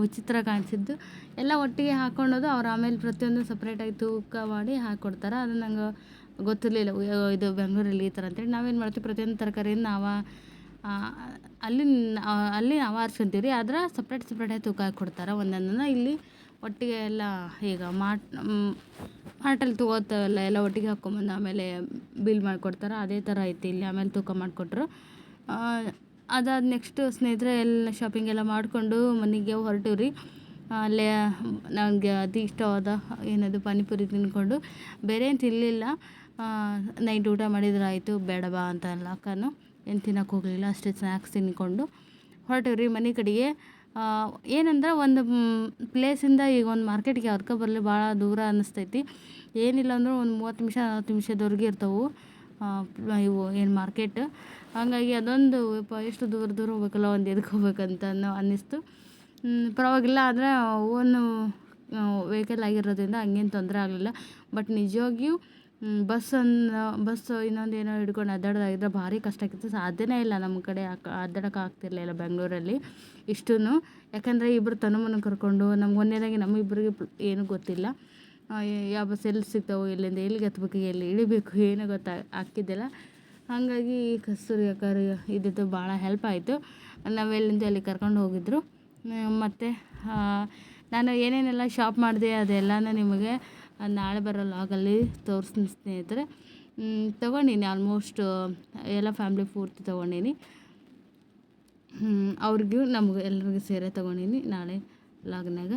ವಿಚಿತ್ರ ಕಾಣಿಸಿದ್ದು. ಎಲ್ಲ ಒಟ್ಟಿಗೆ ಹಾಕ್ಕೊಂಡೋದು, ಅವ್ರು ಆಮೇಲೆ ಪ್ರತಿಯೊಂದು ಸಪ್ರೇಟಾಗಿ ತೂಕ ಮಾಡಿ ಹಾಕ್ಕೊಡ್ತಾರೆ ಅದು ನಂಗೆ ಗೊತ್ತಿರಲಿಲ್ಲ ಇದು ಬೆಂಗಳೂರಲ್ಲಿ ಈ ಥರ ಅಂತೇಳಿ. ನಾವೇನು ಮಾಡ್ತೀವಿ, ಪ್ರತಿಯೊಂದು ತರಕಾರಿಯಿಂದ ನಾವು ಅಲ್ಲಿ ಅಲ್ಲಿ ನಾವು ಆರಿಸ್ಕೊಂತೀವಿ ರೀ ಆದ್ರೆ ಸಪ್ರೇಟ್ ಸಪ್ರೇಟಾಗಿ ತೂಕ ಕೊಡ್ತಾರೆ ಒಂದೊಂದನ್ನು. ಇಲ್ಲಿ ಒಟ್ಟಿಗೆ ಎಲ್ಲ ಈಗ ಮಾಟ್ ಮ್, ಮಾರ್ಟಲ್ಲಿ ತಗೋತಾವಲ್ಲ ಎಲ್ಲ ಒಟ್ಟಿಗೆ ಹಾಕ್ಕೊಂಬಂದು ಆಮೇಲೆ ಬಿಲ್ ಮಾಡಿಕೊಡ್ತಾರೆ. ಅದೇ ಥರ ಐತಿ. ಇಲ್ಲಿ ಆಮೇಲೆ ತೂಕ ಮಾಡಿಕೊಟ್ರು. ಅದಾದ ನೆಕ್ಸ್ಟು ಸ್ನೇಹಿತರೆ ಎಲ್ಲ ಶಾಪಿಂಗ್ ಎಲ್ಲ ಮಾಡಿಕೊಂಡು ಮನೆಗೆ ಹೊರಟಿವ್ರಿ. ರೀ ಅಲ್ಲೇ ನನಗೆ ಅತಿ ಇಷ್ಟವಾದ ಏನದು ಪಾನಿಪುರಿ ತಿನ್ಕೊಂಡು. ಬೇರೆ ಏನು ತಿನ್ನಲಿಲ್ಲ ನೈಟ್ ಊಟ ಮಾಡಿದ್ರೆ ಆಯಿತು ಬೇಡ ಬಾ ಅಂತ ಅಲ್ಲ ಅಕ್ಕನು ಏನು ತಿನ್ನೋಕೆ ಹೋಗಲಿಲ್ಲ, ಅಷ್ಟೇ ಸ್ನ್ಯಾಕ್ಸ್ ತಿನ್ಕೊಂಡು. ಹೊರಟಿವ್ರಿ ಮನೆ ಕಡೆಗೆ ಏನಂದ್ರೆ ಒಂದು ಪ್ಲೇಸಿಂದ ಈಗ ಒಂದು ಮಾರ್ಕೆಟ್ಗೆ ಯಾವ್ದಕ್ಕೆ ಬರಲಿ, ಭಾಳ ದೂರ ಅನ್ನಿಸ್ತೈತಿ ಏನಿಲ್ಲ ಅಂದರೂ ಒಂದು ಮೂವತ್ತು ನಿಮಿಷ, ನಲ್ವತ್ತು ನಿಮಿಷದವರೆಗೆ ಇರ್ತವೆ. ಇವು ಏನು ಮಾರ್ಕೆಟ್ ಹಾಗಾಗಿ ಅದೊಂದು ಎಷ್ಟು ದೂರ ದೂರ ಹೋಗ್ಬೇಕಲ್ಲ, ಒಂದು ಎದಕ್ಕೆ ಹೋಗ್ಬೇಕಂತ ಅನ್ನೋ ಅನ್ನಿಸ್ತು. ಪರವಾಗಿಲ್ಲ, ಆದರೆ ಓನು ವೆಹಿಕಲ್ ಆಗಿರೋದ್ರಿಂದ ಹಂಗೇನು ತೊಂದರೆ ಆಗಲಿಲ್ಲ. ಬಟ್ ನಿಜವಾಗಿಯೂ ಬಸ್ ಬಸ್ಸು ಬಸ್ ಇನ್ನೊಂದು ಏನೋ ಹಿಡ್ಕೊಂಡು ಅಡ್ಡಾಡೋದಾಗಿದ್ರೆ ಭಾರಿ ಕಷ್ಟ ಆಗ್ತಿತ್ತು ಸಾಧ್ಯನೇ ಇಲ್ಲ ನಮ್ಮ ಕಡೆ ಅಡ್ಡಾಡೋಕೆ ಆಗ್ತಿರಲಿಲ್ಲ ಬೆಂಗಳೂರಲ್ಲಿ ಇಷ್ಟೂ ಯಾಕಂದರೆ ಇಬ್ಬರು ತನುಮನ ಕರ್ಕೊಂಡು ನಮ್ಗೆ ಒಂದನೇದಾಗಿ ನಮ್ಮಿಬ್ಬರಿಗೆ ಏನೂ ಗೊತ್ತಿಲ್ಲ. ಯಾವ ಬಸ್ ಎಲ್ಲಿ ಸಿಗ್ತಾವೆ, ಎಲ್ಲಿಂದ, ಎಲ್ಲಿಗೆ ಹತ್ಬೇಕು ಎಲ್ಲಿ ಇಳಿಬೇಕು, ಏನೂ ಗೊತ್ತಾ, ಆಗ್ತಿದ್ದಿಲ್ಲ. ಹಾಗಾಗಿ ಕಸ್ತೂರಿ ಅಕ್ಕರು ಇದ್ದಿದ್ದು ಭಾಳ ಹೆಲ್ಪ್ ಆಯಿತು. ನಾವು ಎಲ್ಲಿಂದ ಅಲ್ಲಿ ಕರ್ಕೊಂಡು ಹೋಗಿದ್ರು. ಮತ್ತು ನಾನು ಏನೇನೆಲ್ಲ ಶಾಪ್ ಮಾಡಿದೆ ಅದೆಲ್ಲನೂ ನಿಮಗೆ ನಾಳೆ ಬರೋ ಲಾಗಲ್ಲಿ ತೋರಿಸ್ತೀನಿ ಸ್ನೇಹಿತರೆ. ತೊಗೊಂಡೀನಿ ಆಲ್ಮೋಸ್ಟ್ ಎಲ್ಲ ಫ್ಯಾಮ್ಲಿ ಪೂರ್ತಿ ತೊಗೊಂಡೀನಿ. ಅವ್ರಿಗೂ ನಮಗೂ ಎಲ್ರಿಗೂ ಸೇರೆ ತೊಗೊಂಡೀನಿ. ನಾಳೆ ಲಾಗ್ನಾಗ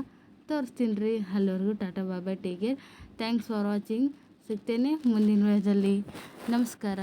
ತೋರಿಸ್ತೀನಿ ರೀ. ಅಲ್ಲಿವರೆಗೂ ಟಾಟಾ ಬಾಬಾ take care thanks for watching ಸಿಗ್ತೇನೆ ಮುಂದಿನ ವಯದಲ್ಲಿ ನಮಸ್ಕಾರ.